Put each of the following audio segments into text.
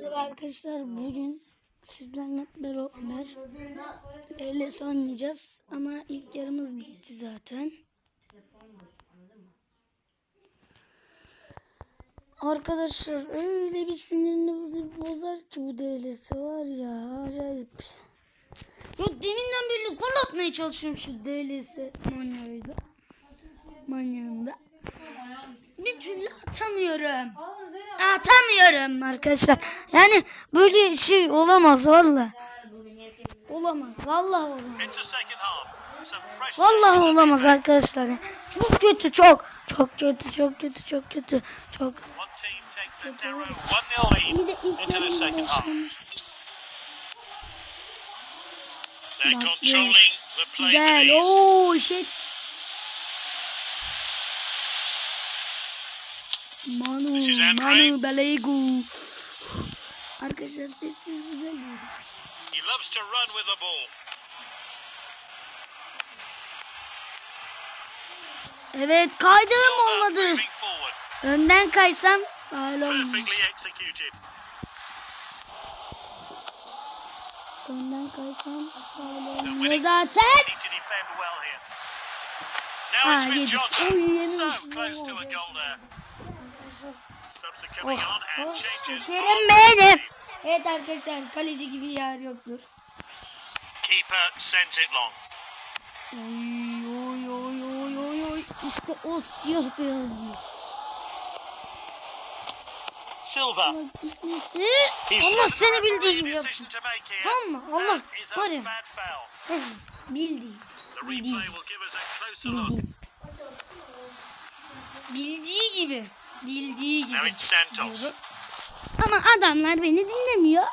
Merhaba arkadaşlar bugün sizlerle beraber LS oynayacağız ama ilk yarımız bitti zaten. Arkadaşlar öyle bir sinirini bozar ki bu DLS var ya acayip. Ya deminden beri gol atmaya çalışıyorum şu DLS manyağıydı. Manyağında. Bir türlü atamıyorum. Atamıyorum arkadaşlar. Yani böyle şey olamaz valla. Olamaz. Vallahi olamaz. Vallahi olamaz arkadaşlar. Çok kötü çok. Çok kötü çok kötü çok kötü. Çok. One team takes a Manu. Manu Belegu. Arkadaşlar sessiz güzel bir He loves to run with the ball. Evet Silva olmadı. Önden kaysam olmaz. Executed. Önden kaysam olmuyor winning zaten. with yedik. Oy, yemiş. Oh, changes. Kerim benim. Evet arkadaşlar kaleci gibi yer yoktur. Keeper sends it long. Oy oy oy oy oy oy. İşte o siyah beyaz mı? Silva. Allah seni a bildiği gibi decision yapsın. Tamam mı? Allah var ya. Sen bildiği. The Bildiği. replay will give us a closer look. Bildiği. Bildiği gibi. Bildiği gibi. Ama adamlar beni dinlemiyor.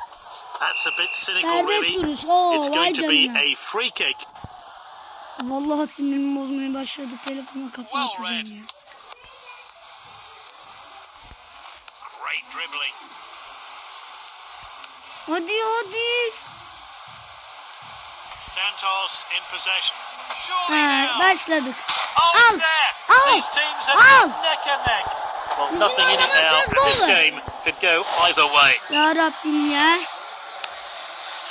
That's a bit cynical, really. vuruş. Oo, It's going to be a free kick. Vallahi sinirimi bozmaya başladı. Telefona kafa Well atacağım ya. Great dribbling. Hadi hadi. Santos in possession. Surely Ha, now. başladık. Oh, Al, it's there. al, These teams are al. neck and neck. Well, nothing in it now. and This game could go either way. Ya Rabbim ya.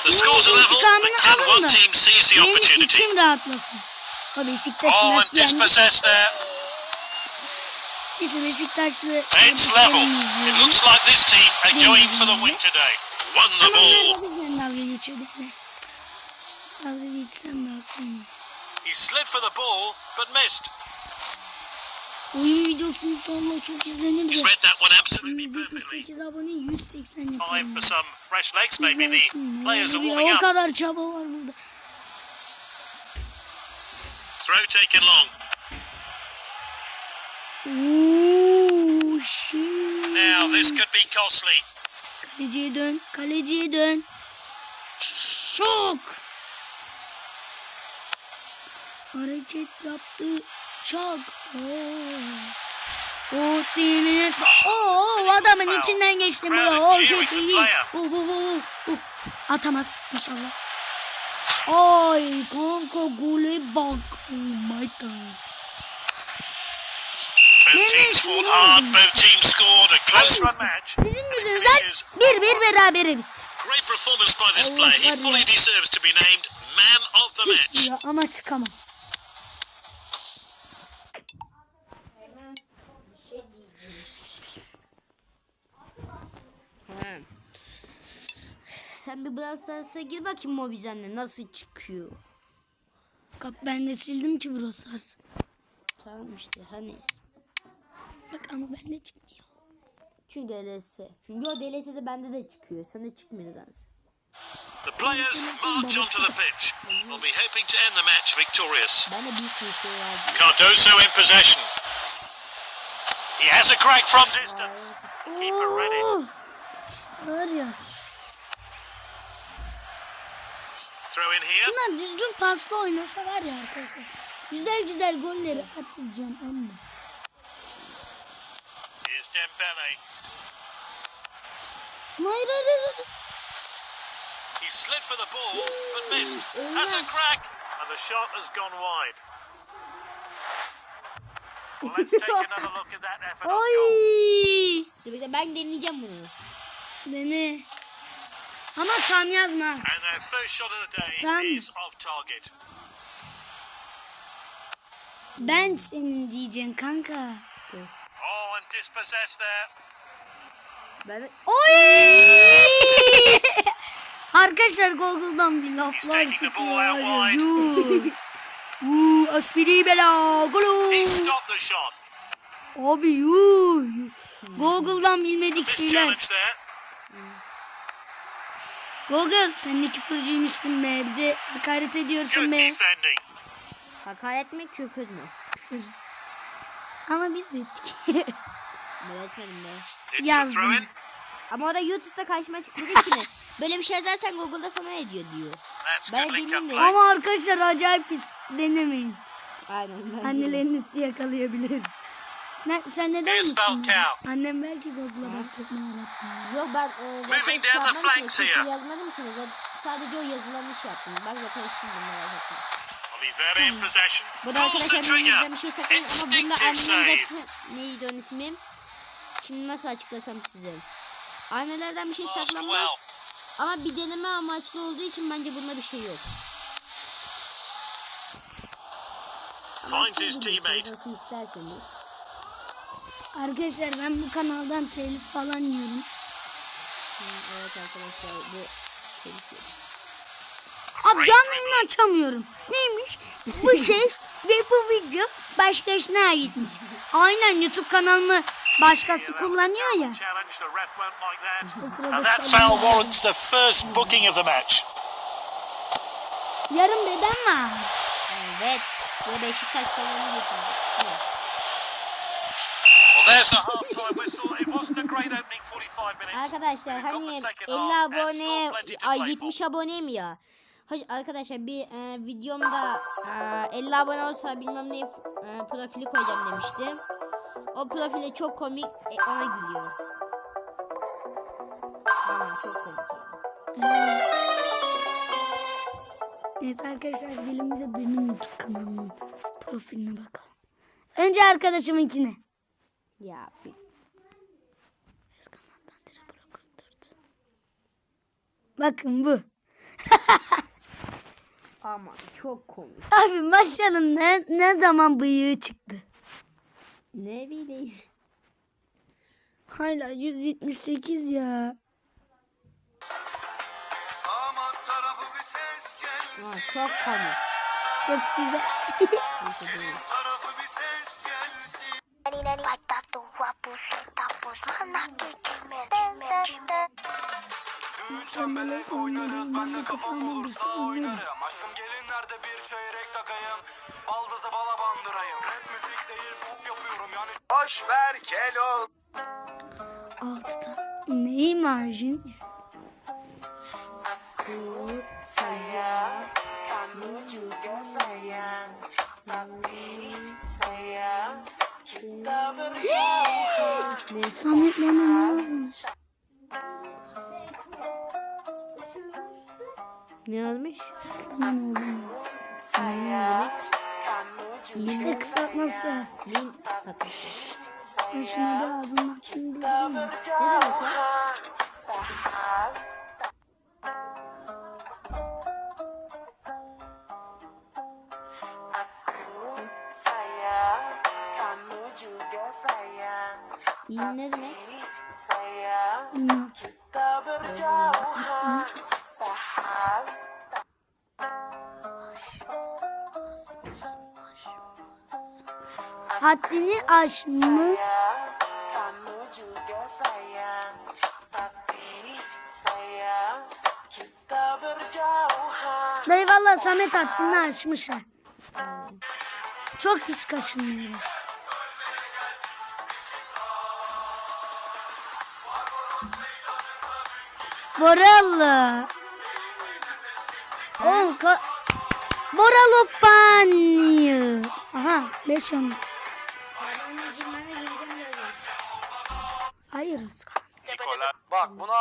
The scores are level, but can one team seize the opportunity? Oh, and dispossessed there. Biz de Beşiktaşlı It's level. It looks like this team are going for the win today. Won the ball. nerede bizden dalga geçiyor deme. Dalga geçsem de haklıyım. He slid for the ball, but missed. Oyun videosunu sonra çok izlenir de. read that one absolutely perfectly. 178 abone 180 Time yapıyorum. Ya, O kadar çaba var burada. Throw taken long. Ooo shit. Now this could be costly. Kaleciye dön. Kaleciye dön. Şok. Hareket yaptı. Şok. Oo. O dinin. Oo adamın içinden geçtim. Oo çok iyi. Oo, oo, oo, oo. Atamaz inşallah. Ay kanka gole bak. Oh my god. Sizin yüzünüzden bir bir berabere bitti. Great performance by this player. He fully deserves to be named man of the match. Ama çıkamam. Sen bir Brawl Stars'a gir bakayım Mobizen'le nasıl çıkıyor. Kap ben de sildim ki Brawl Stars. Tamam işte hani. Bak ama bende çıkmıyor. Çünkü DLS. Çünkü o DLS'de bende de çıkıyor. Sende çıkmıyor nedense. The players march onto the pitch. Will be hoping to end the match victorious. Şey. Cardoso in possession. He has a crack from distance. Keeper read it. Var ya. Şunlar düzgün pasla oynasa var ya arkadaşlar. Güzel güzel golleri atacağım ama. Hayır hayır hayır. He slid for the ball, but missed. Has a crack, and the shot has gone wide. Well, let's take another look at that effort. Ay. Dur bir de ben deneyeceğim bunu. Dene. Ama tam yazma. And their first shot of the day Tam. is off target. Ben senin diyeceksin kanka. Oh, and dispossessed there. Ben Oy! Arkadaşlar Google'dan bir laflar çıkıyor. ball out var ya. wide. Yuh. Uuu aspiri bela. Shot. Abi yuh. Google'dan bilmedik şeyler. Google sen de küfürcüymüşsün be. Bize hakaret ediyorsun be. hakaret mi küfür mü? Küfür. Ama biz de ettik. Ben etmedim be. Yazdım. Ama orada YouTube'da karşıma çıktı dedi ki ne? Böyle bir şey yazarsan Google'da sana ediyor diyor. Ben play. Ama arkadaşlar acayip pis denemeyin. Aynen ben de. Anneleriniz yakalayabilir. Ne, sen neden misin? Falcao. Annem belki Google'a bakacak ne. Yok ben e, Moving şey down the flanks küfür here. yazmadım ki. Sadece o yazılanı şey yaptım. Bak zaten sildim merak etme. Olivera in possession. Bu da arkadaşlar elinizden bir şey saklayın ama bunda Instinctive annemin save. de neydi onun ismi? Şimdi nasıl açıklasam size? Annelerden bir şey saklanmaz. Ama bir deneme amaçlı olduğu için bence bunda bir şey yok. Finds his teammate. Arkadaşlar ben bu kanaldan telif falan yiyorum. Evet arkadaşlar bu telif yok. Abi canlı yayını açamıyorum. Neymiş? Bu ses ve bu video başkasına aitmiş. Aynen YouTube kanalımı başkası kullanıyor ya. Challenge, the ref won't like that. O sırada And that çalıyor. foul warrants the first booking of the match. Yarım beden var. Evet. Ve Beşiktaş falan getirdi. Evet. Well, there's the half-time whistle. It wasn't a great opening 45 minutes. Arkadaşlar hani the second 50 half and abone, ay play 70 for. aboneyim ya. Hayır arkadaşlar bir e, videomda e, 50 abone olsa bilmem ne e, profili koyacağım demiştim. O profile çok komik e, ona gülüyor. Aynen çok komik. Neyse arkadaşlar gelin bir de benim YouTube kanalımın profiline bakalım. Önce arkadaşımınkine. Ya bir-. Bakın bu. Aman çok komik. Abi maşallah ne, ne zaman bıyığı çıktı. Ne bileyim. Hala 178 ya. Aman tarafı bir ses gelsin. Aa, çok komik. Çok güzel. Düğün çembelek oynarız ben de kafam olursa oynarım Aşkım gelin nerede bir çeyrek takayım Baldızı bala bandırayım Rap müzik değil pop yapıyorum yani Boş ver kelo Altı tane. Neyi marjin? Saya. Ne? Samet bana ne yazmış? Ne yazmış? İşte kısaltması. Ben şuna bir ağzından şimdi bileyim mi? Ne demek ya? Ne demek? Haddini aşmış. Dayı valla Samet haddini aşmış. Çok pis kaşınmıyor. Boralı. Oğlum ka... Boralı Fanny. Aha 5 yanlış. Hayır Özkan. Bak bunu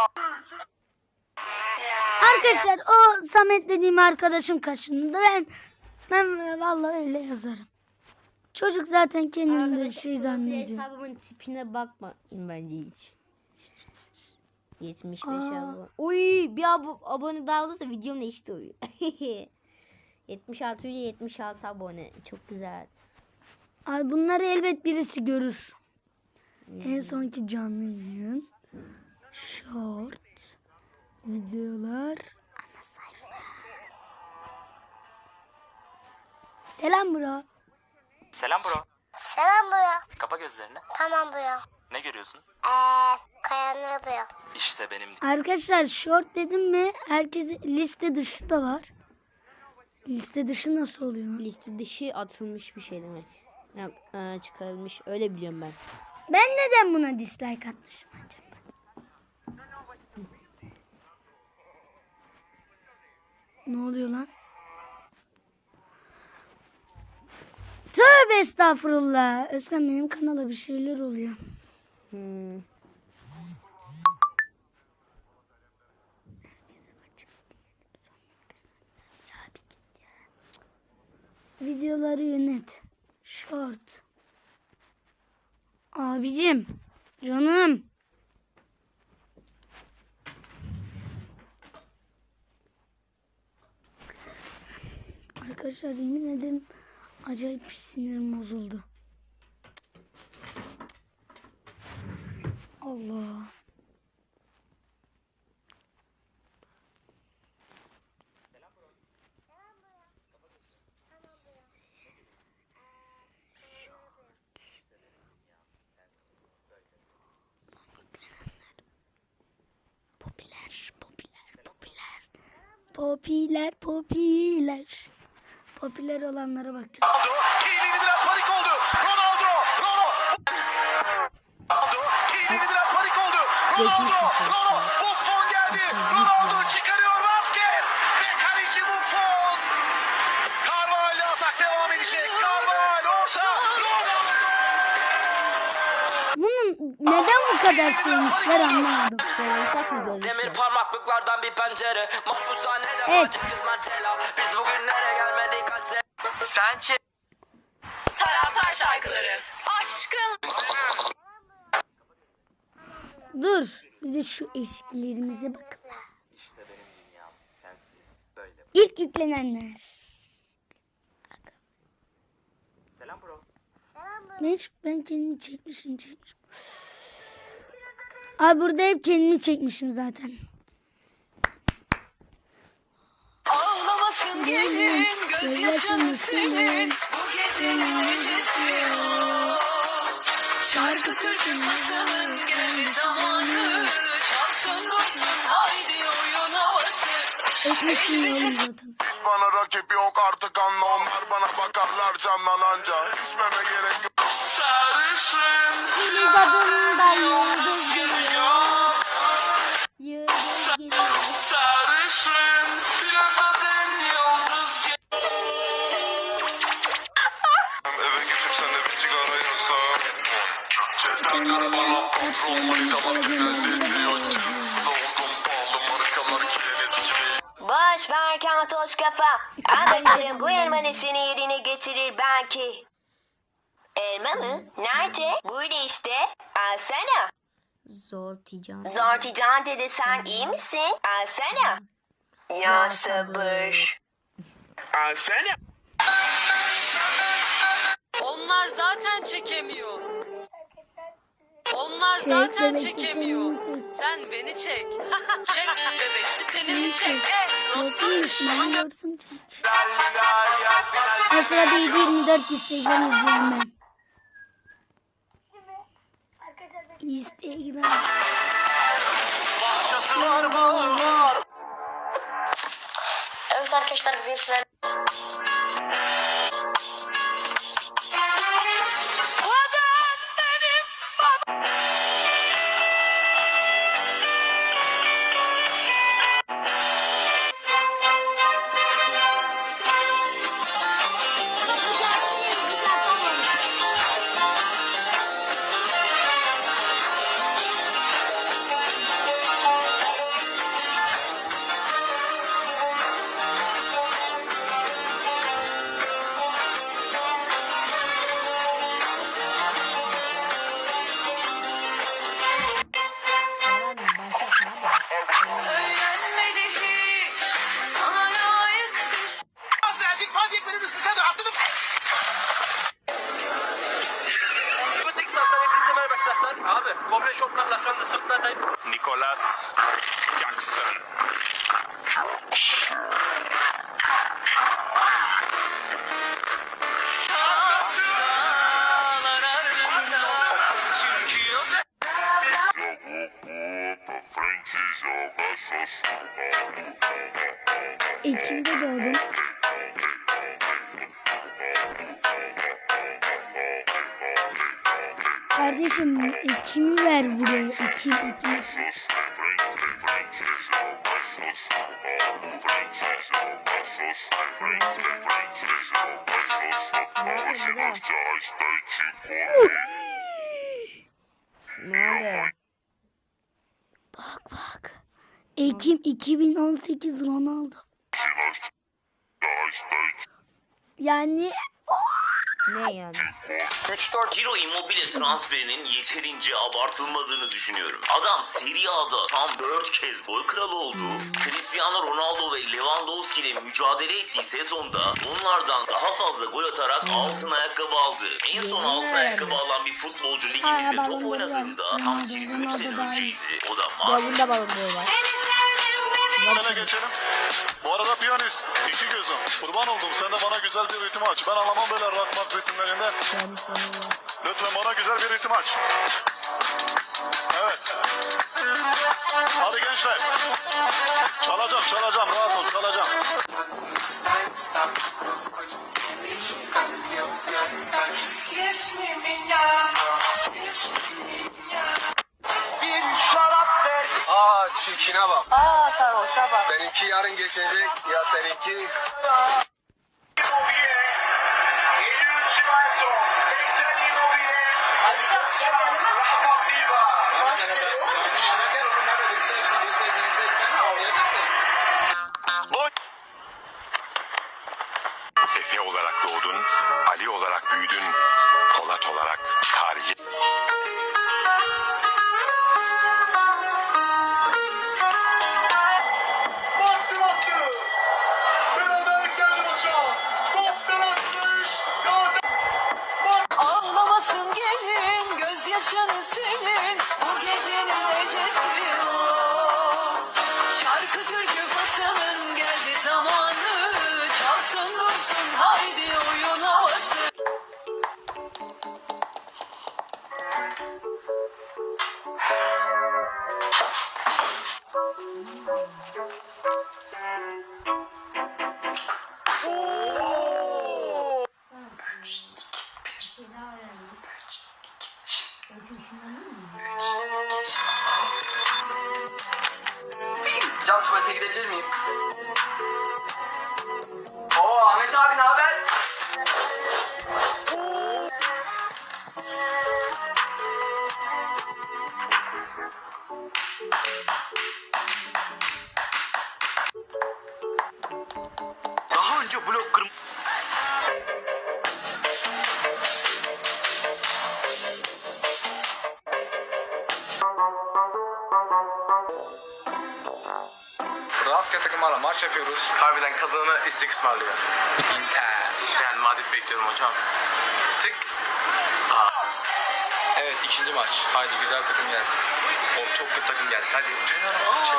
Arkadaşlar o Samet dediğim arkadaşım kaşındı. Ben ben vallahi öyle yazarım. Çocuk zaten kendini de bir şey zannediyor. hesabımın tipine bakma bence hiç. 75 Aa. abone. Oy bir abo- abone daha olursa videom değişti oluyor. 76 video 76 abone. Çok güzel. Abi bunları elbet birisi görür. En sonki canlı yayın. Short. Videolar. Ana sayfa. Selam bro. Selam bro. Selam bro. Kapa gözlerini. Tamam bro. Ne görüyorsun? Eee kayanlığı bro. İşte benim Arkadaşlar short dedim mi herkes liste dışı da var. Liste dışı nasıl oluyor? lan? Liste dışı atılmış bir şey demek. Yok, aa, çıkarılmış. Öyle biliyorum ben. Ben neden buna dislike atmışım acaba? Ne oluyor lan? Tövbe estağfurullah. Özkan benim kanala bir şeyler oluyor. Hmm. Videoları yönet. Short. Abicim. Canım. Arkadaşlar yemin ederim acayip sinirim bozuldu. Allah. Popüler, popüler, popüler. Popüler, popüler. Popüler olanlara bakacağız. Ronaldo, Chiellini biraz panik oldu. Ronaldo, Ronaldo. Ronaldo, Chiellini biraz panik oldu. Ronaldo, Ronaldo, Buffon geldi. Ronaldo çıkarıyor bu kadar sevmişler anlamadım. Söylemişler mi görmüşler? Demir parmaklıklardan bir pencere Mahpushanede Evet. evet. kız Marcella Biz bugünlere gelmedik acele Sence Taraftar şarkıları. Aşkın. Dur. Bir de şu eskilerimize bakalım. İşte benim dünyam. Sensiz böyle. İlk yüklenenler. Selam bro. Ben, hiç, ben kendimi çekmişim çekmişim. Abi burada hep kendimi çekmişim zaten. Ağlamasın gelin. Gözyaşını silin. Bu gecenin gecesi. Şarkı türkü masalın geldi zamanı. Çalsın dursun haydi oyun havası. Ekmişim oğlum zaten. Bana rakip yok artık anla onlar bana bakarlar camdan anca. İçmeme gerek yok. Sarışın. Adında kantoş kafa. Anlatırım bu elma neşeni yerine getirir belki. Elma mı? Nerede? Burada işte. Alsana. Zor tican. Zortican dedi sen iyi misin? Alsana. Ya sabır. Alsana. Onlar zaten çekemiyor. Onlar zaten bebek çekemiyor. çek. Sen beni çek. çek bebek sitenimi çek. Eh, Dostum düşmanım düşmanım gö- görsün çek. O sırada 7-24 Instagram izliyorum ben. Instagram. Bahçesi var var. Evet arkadaşlar bugün sizlerle şoklarla şu anda sırtlardayım. Nicolas Jackson. Ekim'de doğdum. Ne oldu? Bak bak. Ekim 2018 Ronaldo. Yani Ne yani? 3-4 Ciro Immobile transferinin yeterince abartılmadığını düşünüyorum. Adam Serie A'da tam 4 kez gol kralı oldu. Cristiano Ronaldo ve Lewandowski ile mücadele ettiği sezonda onlardan daha fazla gol atarak altın ayakkabı aldı. En son altın ayakkabı alan bir futbolcu ligimizde top oynadığında tam 23 sene önceydi. O da diyorlar. Sana geçelim. Bu arada piyanist, iki gözüm. Kurban oldum. Sen de bana güzel bir ritim aç. Ben anlamam böyle rock mat ritimlerinden. Lütfen bana güzel bir ritim aç. Evet. Hadi gençler. Çalacağım, çalacağım. Rahat ol, çalacağım. Bir Aa çirkine bak. Aa sarhoşa bak. Benimki yarın geçecek ya seninki. Can tuvalete gidebilir miyim? Rastgele takımlarla maç yapıyoruz. Harbiden kazananı istek ısmarlıyor. Inter. Yani Madrid bekliyorum hocam. Tık. Aa. Evet ikinci maç. Haydi güzel bir takım gelsin. Oğlum çok kötü takım gelsin. Hadi. Fenerbahçe.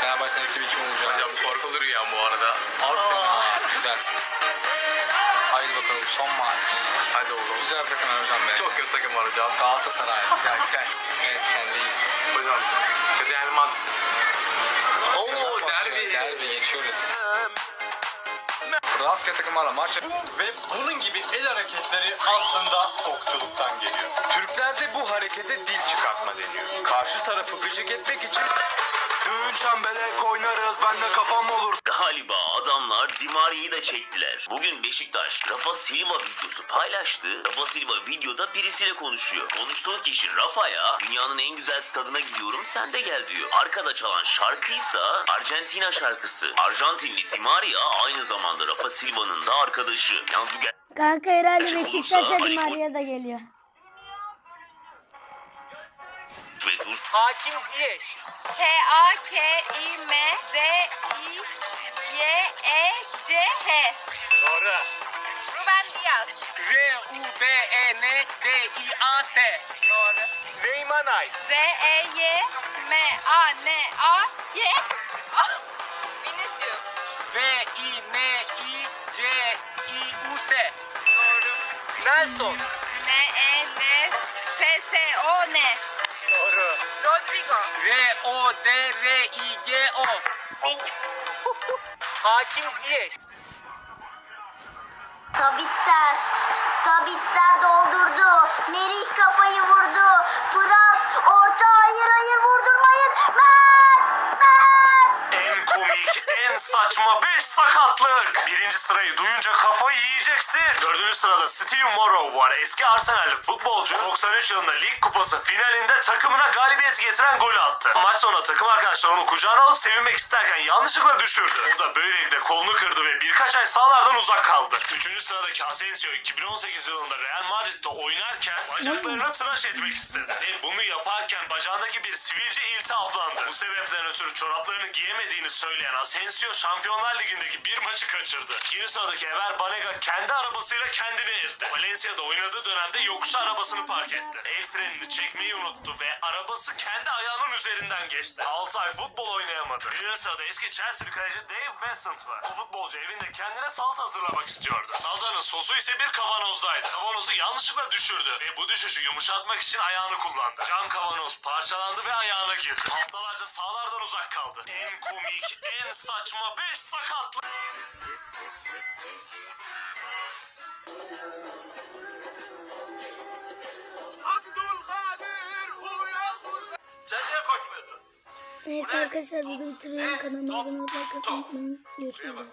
Fenerbahçe'nin ekibi kim olacak? Hocam korkulu rüya bu arada. Arsenal. Güzel. Haydi bakalım son maç. Hadi oğlum. Güzel bir takım var hocam be. Çok kötü takım var hocam. Galatasaray. Güzel güzel. Evet sendeyiz. Hocam. Derbi geçiyoruz. Rastgele takımlarla maç Ve bunun gibi el hareketleri aslında okçuluktan geliyor. Türklerde bu harekete dil çıkartma deniyor. Karşı tarafı gıcık etmek için Düğün çembelek oynarız bende kafam olur. Galiba adamlar Dimari'yi de çektiler. Bugün Beşiktaş Rafa Silva videosu paylaştı. Rafa Silva videoda birisiyle konuşuyor. Konuştuğu kişi Rafa'ya dünyanın en güzel stadına gidiyorum sen de gel diyor. Arkada çalan şarkıysa Arjantina şarkısı. Arjantinli Di Maria aynı zamanda Rafa Silva'nın da arkadaşı. Yalnız bu kanka herhalde Beşiktaş'a olursa Di Ali Maria da geliyor. Ve Dur Hakim Ziyech H-A-K-I-M-Z-I-Y-E-C-H Doğru. Ruben Diaz. R-U-B-E-N-D-I-A-S. Doğru. Reymanay. R-E-Y-M-A-N-A-Y. Vinicius. V-I-N-I-C-I-U-S. Doğru. Nelson. Rodrigo. R-O-D-R-I-G-O. Hakim Ziyech. Sabitzer. Sabitzer doldurdu. Merih kafayı vurdu. Pras orta hayır hayır vurdurmayın. Mert! Mert! En komik, en saçma 5 sakatlık. Birinci sırayı duyunca kafayı yiyeceksin. Dördüncü sırada Steve Morrow var. Eski Arsenal'li futbolcu. 93 yılında lig kupası finalinde takımına galibiyet getiren gol attı. Maç sonra takım arkadaşlar onu kucağına alıp sevinmek isterken yanlışlıkla düşürdü. O da böylelikle kolunu kırdı ve birkaç ay sahalardan uzak kaldı. Üçüncü sıradaki Asensio 2018 yılında Real Madrid'de oynarken bacaklarını tıraş etmek istedi. Ve bunu yaparken bacağındaki bir sivilce iltihaplandı. Bu sebepten ötürü çoraplarını giyemediğini söyleyen Asensio Şampiyonlar Ligi'ndeki bir maçı kaçırdı. İkinci sıradaki Ever Banega kendi arabasıyla kendini ezdi. Valencia'da oynadığı dönemde yokuşta arabasını park etti. El frenini çekmeyi unuttu ve arabası kendi ayağının üzerinden geçti. 6 ay futbol oynayamadı. Birinci sırada eski Chelsea'li kaleci Dave Vincent var. Bu futbolcu evinde kendine salata hazırlamak istiyordu. Salatanın sosu ise bir kavanozdaydı. Kavanozu yanlışlıkla düşürdü ve bu düşüşü yumuşatmak için ayağını kullandı. Cam kavanoz parçalandı ve ayağına girdi. Haftalarca sahalardan uzak kaldı. En komik, en saçma 5 sakatlık. Neyse arkadaşlar video bitiriyorum. Kanalıma abone olmayı unutmayın. Görüşmek üzere.